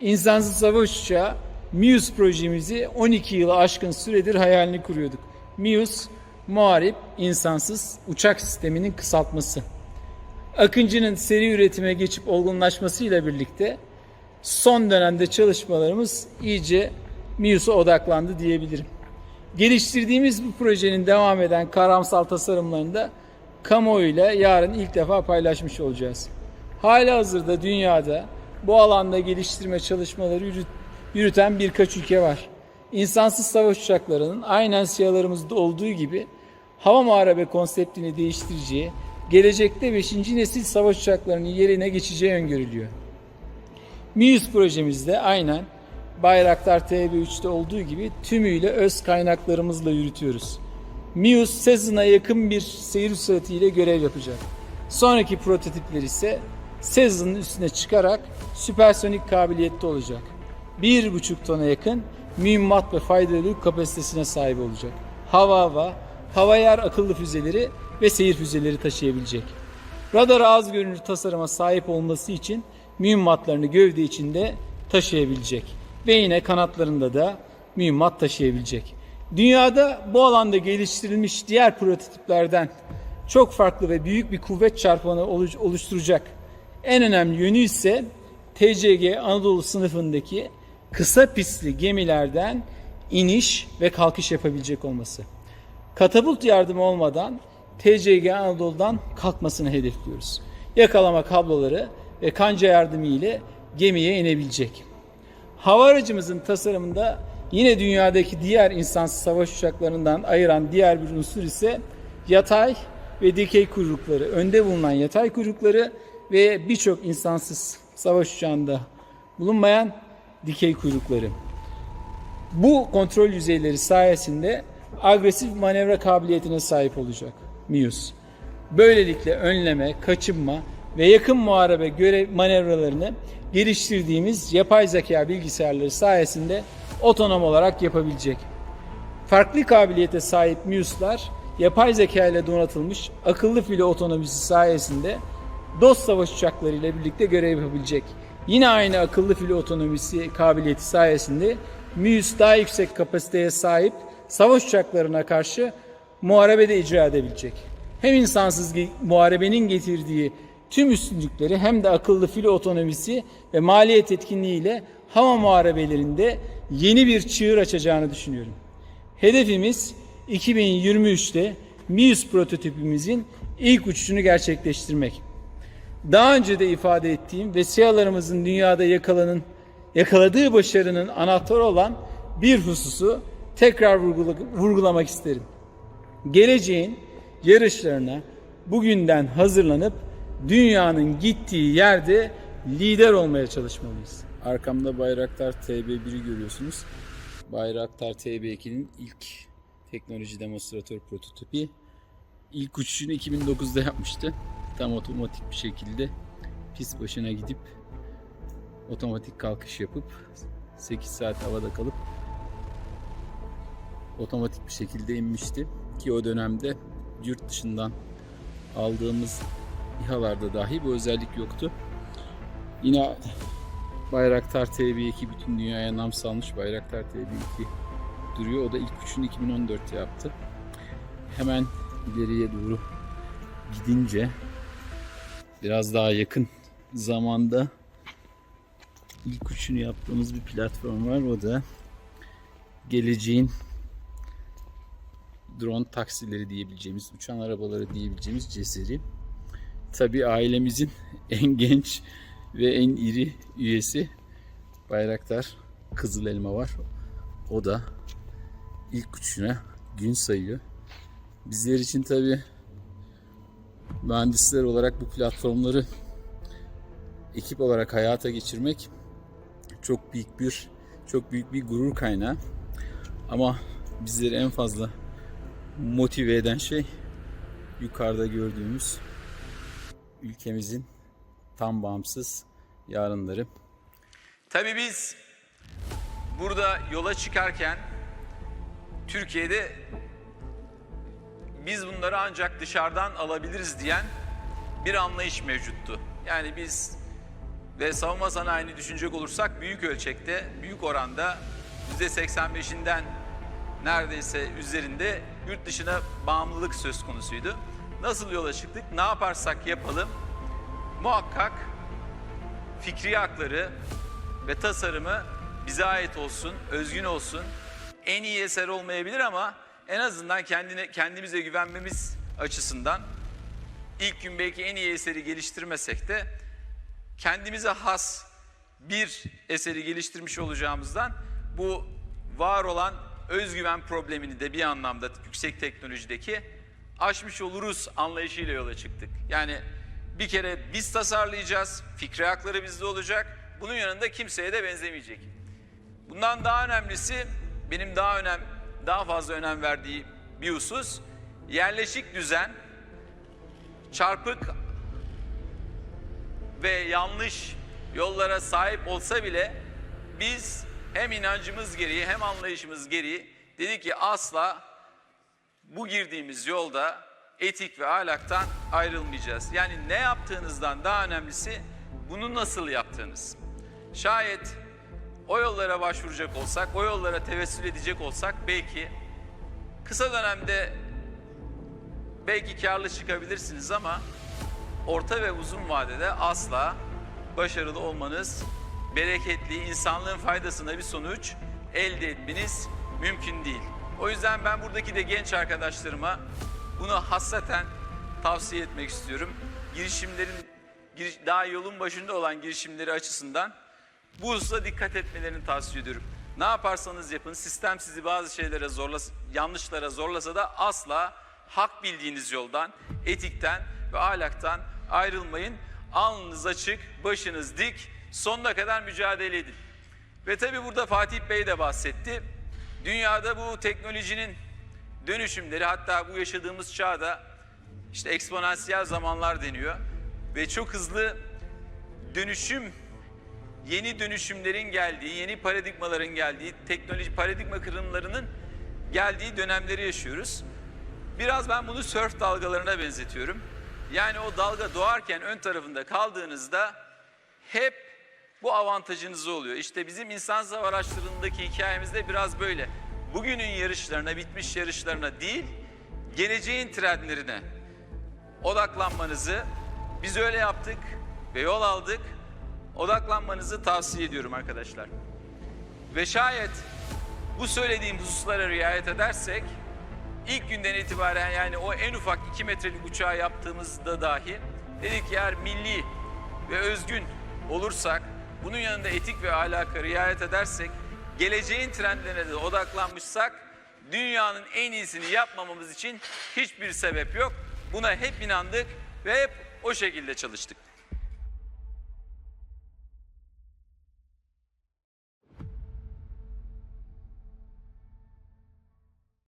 İnsansız savaş uçağı MIUS projemizi 12 yılı aşkın süredir hayalini kuruyorduk. MIUS, Muharip İnsansız Uçak Sistemi'nin kısaltması. Akıncı'nın seri üretime geçip olgunlaşmasıyla birlikte son dönemde çalışmalarımız iyice MIUS'a odaklandı diyebilirim. Geliştirdiğimiz bu projenin devam eden karamsal tasarımlarını da kamuoyuyla yarın ilk defa paylaşmış olacağız. Hala hazırda dünyada bu alanda geliştirme çalışmaları yürüt- yürüten birkaç ülke var. İnsansız savaş uçaklarının aynen siyalarımızda olduğu gibi hava muharebe konseptini değiştireceği, gelecekte 5. nesil savaş uçaklarının yerine geçeceği öngörülüyor. MIUS projemizde aynen Bayraktar TB3'te olduğu gibi tümüyle öz kaynaklarımızla yürütüyoruz. MIUS Cessna'ya yakın bir seyir süratiyle görev yapacak. Sonraki prototipler ise Cessna'nın üstüne çıkarak süpersonik kabiliyette olacak. 1,5 tona yakın mühimmat ve faydalı kapasitesine sahip olacak. Hava hava, hava yer akıllı füzeleri ve seyir füzeleri taşıyabilecek. Radar az görünür tasarıma sahip olması için mühimmatlarını gövde içinde taşıyabilecek ve yine kanatlarında da mühimmat taşıyabilecek. Dünyada bu alanda geliştirilmiş diğer prototiplerden çok farklı ve büyük bir kuvvet çarpanı oluş- oluşturacak. En önemli yönü ise TCG Anadolu sınıfındaki kısa pistli gemilerden iniş ve kalkış yapabilecek olması. Katapult yardımı olmadan TCG Anadolu'dan kalkmasını hedefliyoruz. Yakalama kabloları ve kanca yardımı ile gemiye inebilecek. Hava aracımızın tasarımında yine dünyadaki diğer insansız savaş uçaklarından ayıran diğer bir unsur ise yatay ve dikey kuyrukları. Önde bulunan yatay kuyrukları ve birçok insansız savaş uçağında bulunmayan dikey kuyrukları. Bu kontrol yüzeyleri sayesinde agresif manevra kabiliyetine sahip olacak MIUS. Böylelikle önleme, kaçınma ve yakın muharebe görev manevralarını geliştirdiğimiz yapay zeka bilgisayarları sayesinde otonom olarak yapabilecek. Farklı kabiliyete sahip MIUS'lar yapay zeka ile donatılmış akıllı filo otonomisi sayesinde dost savaş uçakları ile birlikte görev yapabilecek. Yine aynı akıllı filo otonomisi kabiliyeti sayesinde MIUS daha yüksek kapasiteye sahip savaş uçaklarına karşı muharebede icra edebilecek. Hem insansız muharebenin getirdiği tüm üstünlükleri hem de akıllı filo otonomisi ve maliyet etkinliğiyle hava muharebelerinde yeni bir çığır açacağını düşünüyorum. Hedefimiz 2023'te MIUS prototipimizin ilk uçuşunu gerçekleştirmek. Daha önce de ifade ettiğim ve SİHA'larımızın dünyada yakalanın, yakaladığı başarının anahtarı olan bir hususu tekrar vurgula- vurgulamak isterim. Geleceğin yarışlarına bugünden hazırlanıp dünyanın gittiği yerde lider olmaya çalışmalıyız. Arkamda Bayraktar TB1'i görüyorsunuz. Bayraktar TB2'nin ilk teknoloji demonstratör prototipi. İlk uçuşunu 2009'da yapmıştı. Tam otomatik bir şekilde pist başına gidip otomatik kalkış yapıp 8 saat havada kalıp otomatik bir şekilde inmişti. Ki o dönemde yurt dışından aldığımız İHA'larda dahi bu özellik yoktu. Yine Bayraktar TB2 bütün dünyaya nam salmış Bayraktar TB2 duruyor. O da ilk uçuşunu 2014'te yaptı. Hemen ileriye doğru gidince biraz daha yakın zamanda ilk uçuşunu yaptığımız bir platform var. O da geleceğin drone taksileri diyebileceğimiz, uçan arabaları diyebileceğimiz Ceseri. Tabii ailemizin en genç ve en iri üyesi Bayraktar Kızıl Elma var. O da ilk uçuşuna gün sayıyor. Bizler için tabii mühendisler olarak bu platformları ekip olarak hayata geçirmek çok büyük bir çok büyük bir gurur kaynağı. Ama bizleri en fazla motive eden şey yukarıda gördüğümüz ülkemizin tam bağımsız yarınları. Tabii biz burada yola çıkarken Türkiye'de biz bunları ancak dışarıdan alabiliriz diyen bir anlayış mevcuttu. Yani biz ve savunma sanayini düşünecek olursak büyük ölçekte, büyük oranda %85'inden neredeyse üzerinde yurt dışına bağımlılık söz konusuydu. Nasıl yola çıktık? Ne yaparsak yapalım muhakkak fikri hakları ve tasarımı bize ait olsun, özgün olsun. En iyi eser olmayabilir ama en azından kendine kendimize güvenmemiz açısından ilk gün belki en iyi eseri geliştirmesek de kendimize has bir eseri geliştirmiş olacağımızdan bu var olan özgüven problemini de bir anlamda yüksek teknolojideki aşmış oluruz anlayışıyla yola çıktık. Yani bir kere biz tasarlayacağız, fikri hakları bizde olacak. Bunun yanında kimseye de benzemeyecek. Bundan daha önemlisi benim daha önem daha fazla önem verdiği bir husus yerleşik düzen çarpık ve yanlış yollara sahip olsa bile biz hem inancımız gereği hem anlayışımız gereği dedik ki asla bu girdiğimiz yolda etik ve ahlaktan ayrılmayacağız. Yani ne yaptığınızdan daha önemlisi bunu nasıl yaptığınız. Şayet o yollara başvuracak olsak, o yollara tevessül edecek olsak belki kısa dönemde belki karlı çıkabilirsiniz ama orta ve uzun vadede asla başarılı olmanız, bereketli, insanlığın faydasına bir sonuç elde etmeniz mümkün değil. O yüzden ben buradaki de genç arkadaşlarıma bunu hassaten tavsiye etmek istiyorum. Girişimlerin giriş- daha yolun başında olan girişimleri açısından bu hususa dikkat etmelerini tavsiye ediyorum. Ne yaparsanız yapın sistem sizi bazı şeylere zorlasa, yanlışlara zorlasa da asla hak bildiğiniz yoldan, etikten ve ahlaktan ayrılmayın. Alnınız açık, başınız dik, sonuna kadar mücadele edin. Ve tabii burada Fatih Bey de bahsetti. Dünyada bu teknolojinin dönüşümleri hatta bu yaşadığımız çağda işte eksponansiyel zamanlar deniyor. Ve çok hızlı dönüşüm yeni dönüşümlerin geldiği, yeni paradigmaların geldiği, teknoloji paradigma kırımlarının geldiği dönemleri yaşıyoruz. Biraz ben bunu sörf dalgalarına benzetiyorum. Yani o dalga doğarken ön tarafında kaldığınızda hep bu avantajınız oluyor. İşte bizim insan hava araçlarındaki hikayemizde biraz böyle. Bugünün yarışlarına, bitmiş yarışlarına değil, geleceğin trendlerine odaklanmanızı biz öyle yaptık ve yol aldık. Odaklanmanızı tavsiye ediyorum arkadaşlar. Ve şayet bu söylediğim hususlara riayet edersek ilk günden itibaren yani o en ufak 2 metrelik uçağı yaptığımızda dahi dedik ki eğer milli ve özgün olursak bunun yanında etik ve ahlaka riayet edersek geleceğin trendlerine de odaklanmışsak dünyanın en iyisini yapmamamız için hiçbir sebep yok. Buna hep inandık ve hep o şekilde çalıştık.